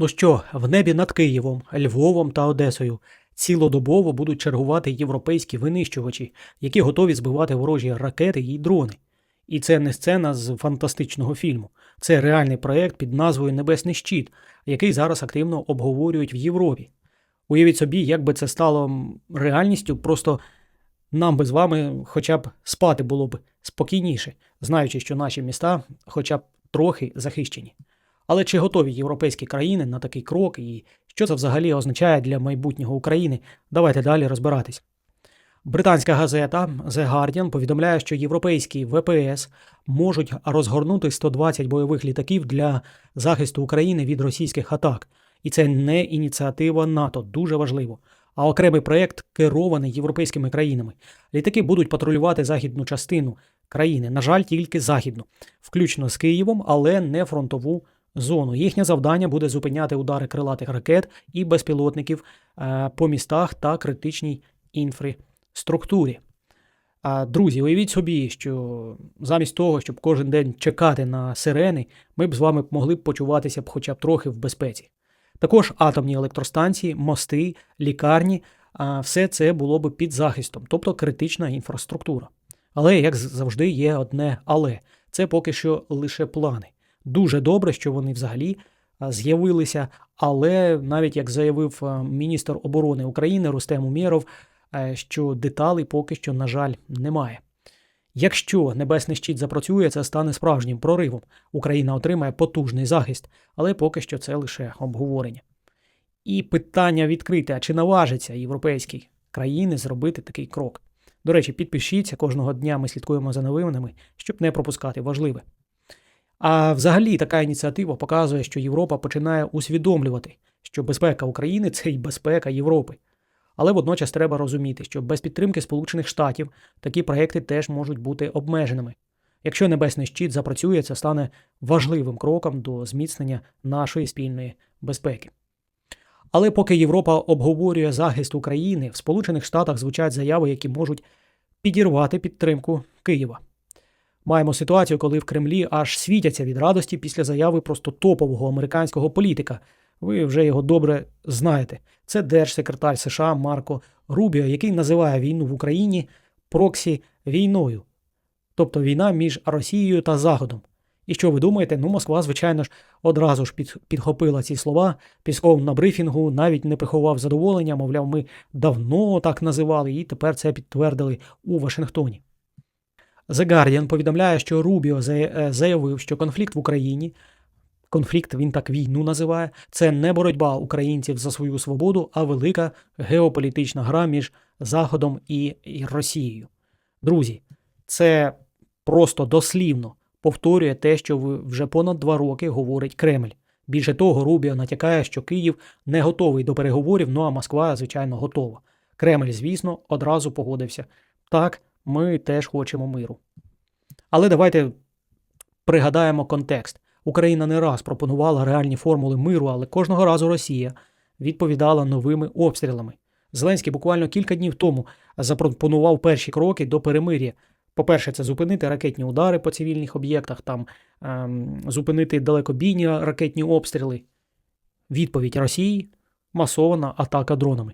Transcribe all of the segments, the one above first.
Ну що, в небі над Києвом, Львовом та Одесою цілодобово будуть чергувати європейські винищувачі, які готові збивати ворожі ракети і дрони. І це не сцена з фантастичного фільму. Це реальний проєкт під назвою Небесний щит, який зараз активно обговорюють в Європі. Уявіть собі, як би це стало реальністю, просто нам би з вами хоча б спати було б спокійніше, знаючи, що наші міста хоча б трохи захищені. Але чи готові європейські країни на такий крок і що це взагалі означає для майбутнього України? Давайте далі розбиратись. Британська газета The Guardian повідомляє, що європейські ВПС можуть розгорнути 120 бойових літаків для захисту України від російських атак. І це не ініціатива НАТО, дуже важливо, а окремий проєкт керований європейськими країнами. Літаки будуть патрулювати західну частину країни, на жаль, тільки західну, включно з Києвом, але не фронтову зону. Їхнє завдання буде зупиняти удари крилатих ракет і безпілотників е, по містах та критичній інфраструктурі. Друзі, уявіть собі, що замість того, щоб кожен день чекати на сирени, ми б з вами могли б почуватися б хоча б трохи в безпеці. Також атомні електростанції, мости, лікарні, все це було б під захистом, тобто критична інфраструктура. Але, як завжди, є одне але це поки що лише плани. Дуже добре, що вони взагалі з'явилися, але навіть як заявив міністр оборони України Рустем Умєров, е, що деталей поки що, на жаль, немає. Якщо небесний щит запрацює, це стане справжнім проривом. Україна отримає потужний захист, але поки що це лише обговорення. І питання відкрите: а чи наважиться європейські країни зробити такий крок? До речі, підпишіться кожного дня. Ми слідкуємо за новинами, щоб не пропускати важливе. А взагалі така ініціатива показує, що Європа починає усвідомлювати, що безпека України це й безпека Європи. Але водночас треба розуміти, що без підтримки Сполучених Штатів такі проекти теж можуть бути обмеженими. Якщо небесний щит запрацює, це стане важливим кроком до зміцнення нашої спільної безпеки. Але поки Європа обговорює захист України, в Сполучених Штатах звучать заяви, які можуть підірвати підтримку Києва. Маємо ситуацію, коли в Кремлі аж світяться від радості після заяви просто топового американського політика. Ви вже його добре знаєте. Це держсекретар США Марко Рубіо, який називає війну в Україні проксі війною, тобто війна між Росією та Заходом. І що ви думаєте? Ну, Москва, звичайно ж, одразу ж під, підхопила ці слова. Пісков на брифінгу навіть не приховав задоволення, мовляв, ми давно так називали, і тепер це підтвердили у Вашингтоні. The Guardian повідомляє, що Рубіо е, заявив, що конфлікт в Україні, конфлікт він так війну називає, це не боротьба українців за свою свободу, а велика геополітична гра між Заходом і, і Росією. Друзі, це просто дослівно повторює те, що вже понад два роки говорить Кремль. Більше того, Рубіо натякає, що Київ не готовий до переговорів, ну а Москва, звичайно, готова. Кремль, звісно, одразу погодився. Так, ми теж хочемо миру. Але давайте пригадаємо контекст. Україна не раз пропонувала реальні формули миру, але кожного разу Росія відповідала новими обстрілами. Зеленський буквально кілька днів тому запропонував перші кроки до перемир'я. По-перше, це зупинити ракетні удари по цивільних об'єктах, там ем, зупинити далекобійні ракетні обстріли. Відповідь Росії масована атака дронами.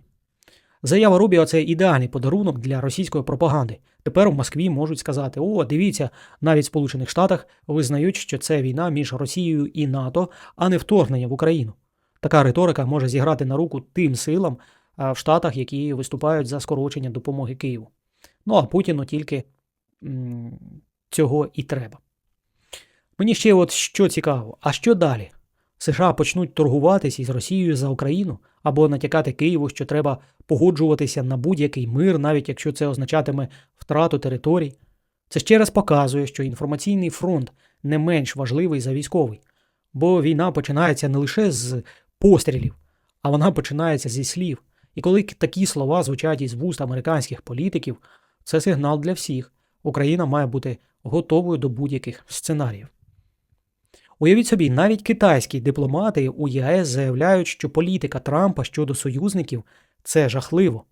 Заява Рубіо це ідеальний подарунок для російської пропаганди. Тепер у Москві можуть сказати: о, дивіться, навіть в Сполучених Штатах визнають, що це війна між Росією і НАТО, а не вторгнення в Україну. Така риторика може зіграти на руку тим силам в Штатах, які виступають за скорочення допомоги Києву. Ну а Путіну тільки цього і треба. Мені ще от що цікаво, а що далі? США почнуть торгуватися із Росією за Україну або натякати Києву, що треба погоджуватися на будь-який мир, навіть якщо це означатиме втрату територій. Це ще раз показує, що інформаційний фронт не менш важливий за військовий, бо війна починається не лише з пострілів, а вона починається зі слів. І коли такі слова звучать із вуст американських політиків, це сигнал для всіх. Україна має бути готовою до будь-яких сценаріїв. Уявіть собі, навіть китайські дипломати у ЄС заявляють, що політика Трампа щодо союзників це жахливо.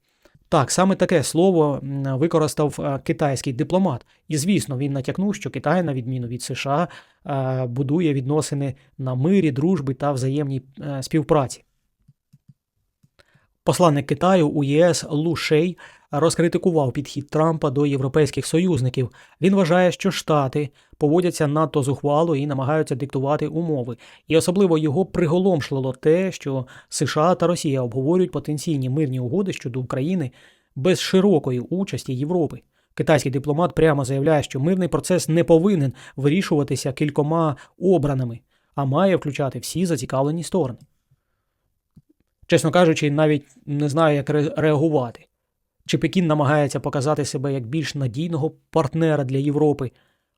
Так, саме таке слово використав е, китайський дипломат. І звісно, він натякнув, що Китай, на відміну від США, е, будує відносини на мирі, дружбі та взаємній е, співпраці. Посланник Китаю у ЄС Лу Шей розкритикував підхід Трампа до європейських союзників. Він вважає, що Штати поводяться надто зухвало і намагаються диктувати умови. І особливо його приголомшило те, що США та Росія обговорюють потенційні мирні угоди щодо України без широкої участі Європи. Китайський дипломат прямо заявляє, що мирний процес не повинен вирішуватися кількома обраними, а має включати всі зацікавлені сторони. Чесно кажучи, навіть не знаю, як реагувати. Чи Пекін намагається показати себе як більш надійного партнера для Європи,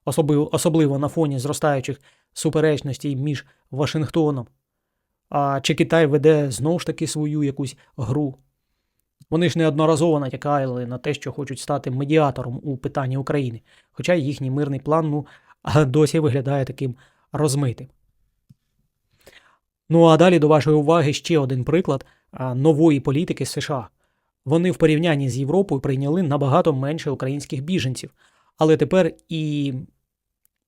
особливо, на фоні зростаючих суперечностей між Вашингтоном. А чи Китай веде знову ж таки свою якусь гру? Вони ж неодноразово натякали на те, що хочуть стати медіатором у питанні України, хоча їхній мирний план ну, досі виглядає таким розмитим. Ну а далі до вашої уваги ще один приклад нової політики США. Вони в порівнянні з Європою прийняли набагато менше українських біженців, але тепер і,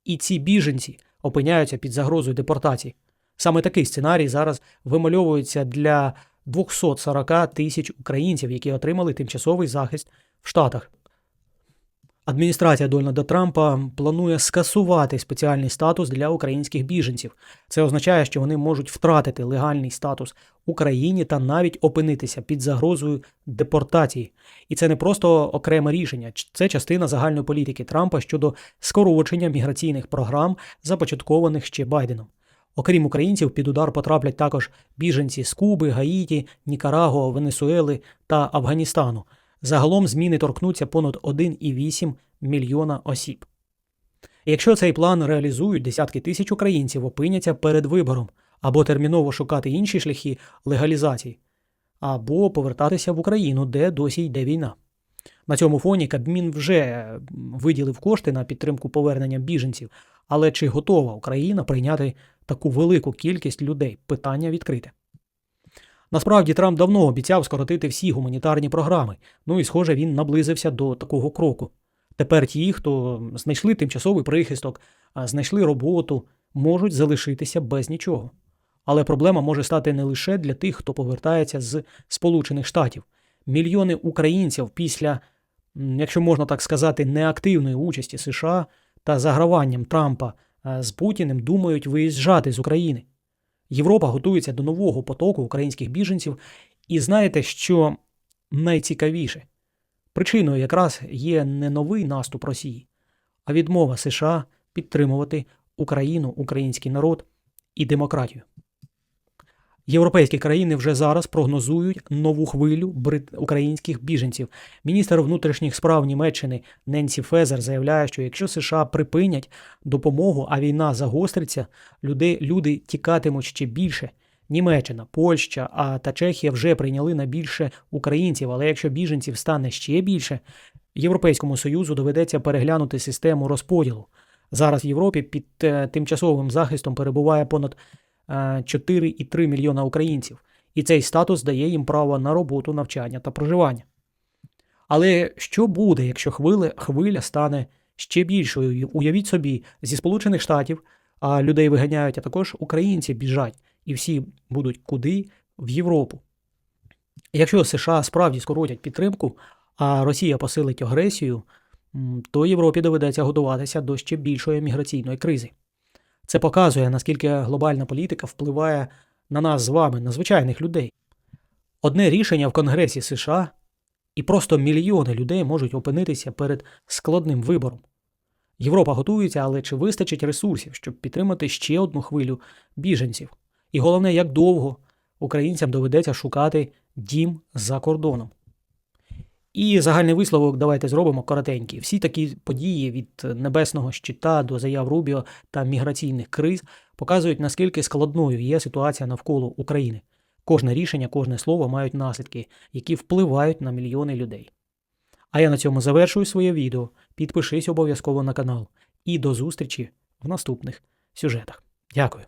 і ці біженці опиняються під загрозою депортації. Саме такий сценарій зараз вимальовується для 240 тисяч українців, які отримали тимчасовий захист в Штатах. Адміністрація Дональда Трампа планує скасувати спеціальний статус для українських біженців. Це означає, що вони можуть втратити легальний статус Україні та навіть опинитися під загрозою депортації. І це не просто окреме рішення, це частина загальної політики Трампа щодо скорочення міграційних програм, започаткованих ще Байденом. Окрім українців, під удар потраплять також біженці з Куби, Гаїті, Нікарагуа, Венесуели та Афганістану. Загалом зміни торкнуться понад 1,8 мільйона осіб. Якщо цей план реалізують, десятки тисяч українців опиняться перед вибором або терміново шукати інші шляхи легалізації, або повертатися в Україну, де досі йде війна. На цьому фоні Кабмін вже виділив кошти на підтримку повернення біженців, але чи готова Україна прийняти таку велику кількість людей? Питання відкрите. Насправді Трамп давно обіцяв скоротити всі гуманітарні програми, ну і, схоже, він наблизився до такого кроку. Тепер ті, хто знайшли тимчасовий прихисток, знайшли роботу, можуть залишитися без нічого. Але проблема може стати не лише для тих, хто повертається з Сполучених Штатів. Мільйони українців після, якщо можна так сказати, неактивної участі США та заграванням Трампа з Путіним думають виїжджати з України. Європа готується до нового потоку українських біженців, і знаєте, що найцікавіше? Причиною якраз є не новий наступ Росії, а відмова США підтримувати Україну, український народ і демократію. Європейські країни вже зараз прогнозують нову хвилю брит... українських біженців. Міністр внутрішніх справ Німеччини Ненсі Фезер заявляє, що якщо США припинять допомогу, а війна загостриться, люди, люди тікатимуть ще більше. Німеччина, Польща а та Чехія вже прийняли на більше українців, але якщо біженців стане ще більше, Європейському Союзу доведеться переглянути систему розподілу. Зараз в Європі під е, тимчасовим захистом перебуває понад 4,3 мільйона українців, і цей статус дає їм право на роботу, навчання та проживання. Але що буде, якщо хвиля, хвиля стане ще більшою? Уявіть собі, зі Сполучених Штатів а людей виганяють, а також українці біжать, і всі будуть куди в Європу. Якщо США справді скоротять підтримку, а Росія посилить агресію, то Європі доведеться готуватися до ще більшої міграційної кризи. Це показує, наскільки глобальна політика впливає на нас з вами, на звичайних людей. Одне рішення в Конгресі США, і просто мільйони людей можуть опинитися перед складним вибором. Європа готується, але чи вистачить ресурсів, щоб підтримати ще одну хвилю біженців? І головне, як довго українцям доведеться шукати дім за кордоном. І загальний висновок давайте зробимо коротенький. Всі такі події від небесного щита до заяв Рубіо та міграційних криз показують, наскільки складною є ситуація навколо України. Кожне рішення, кожне слово мають наслідки, які впливають на мільйони людей. А я на цьому завершую своє відео. Підпишись обов'язково на канал. І до зустрічі в наступних сюжетах. Дякую.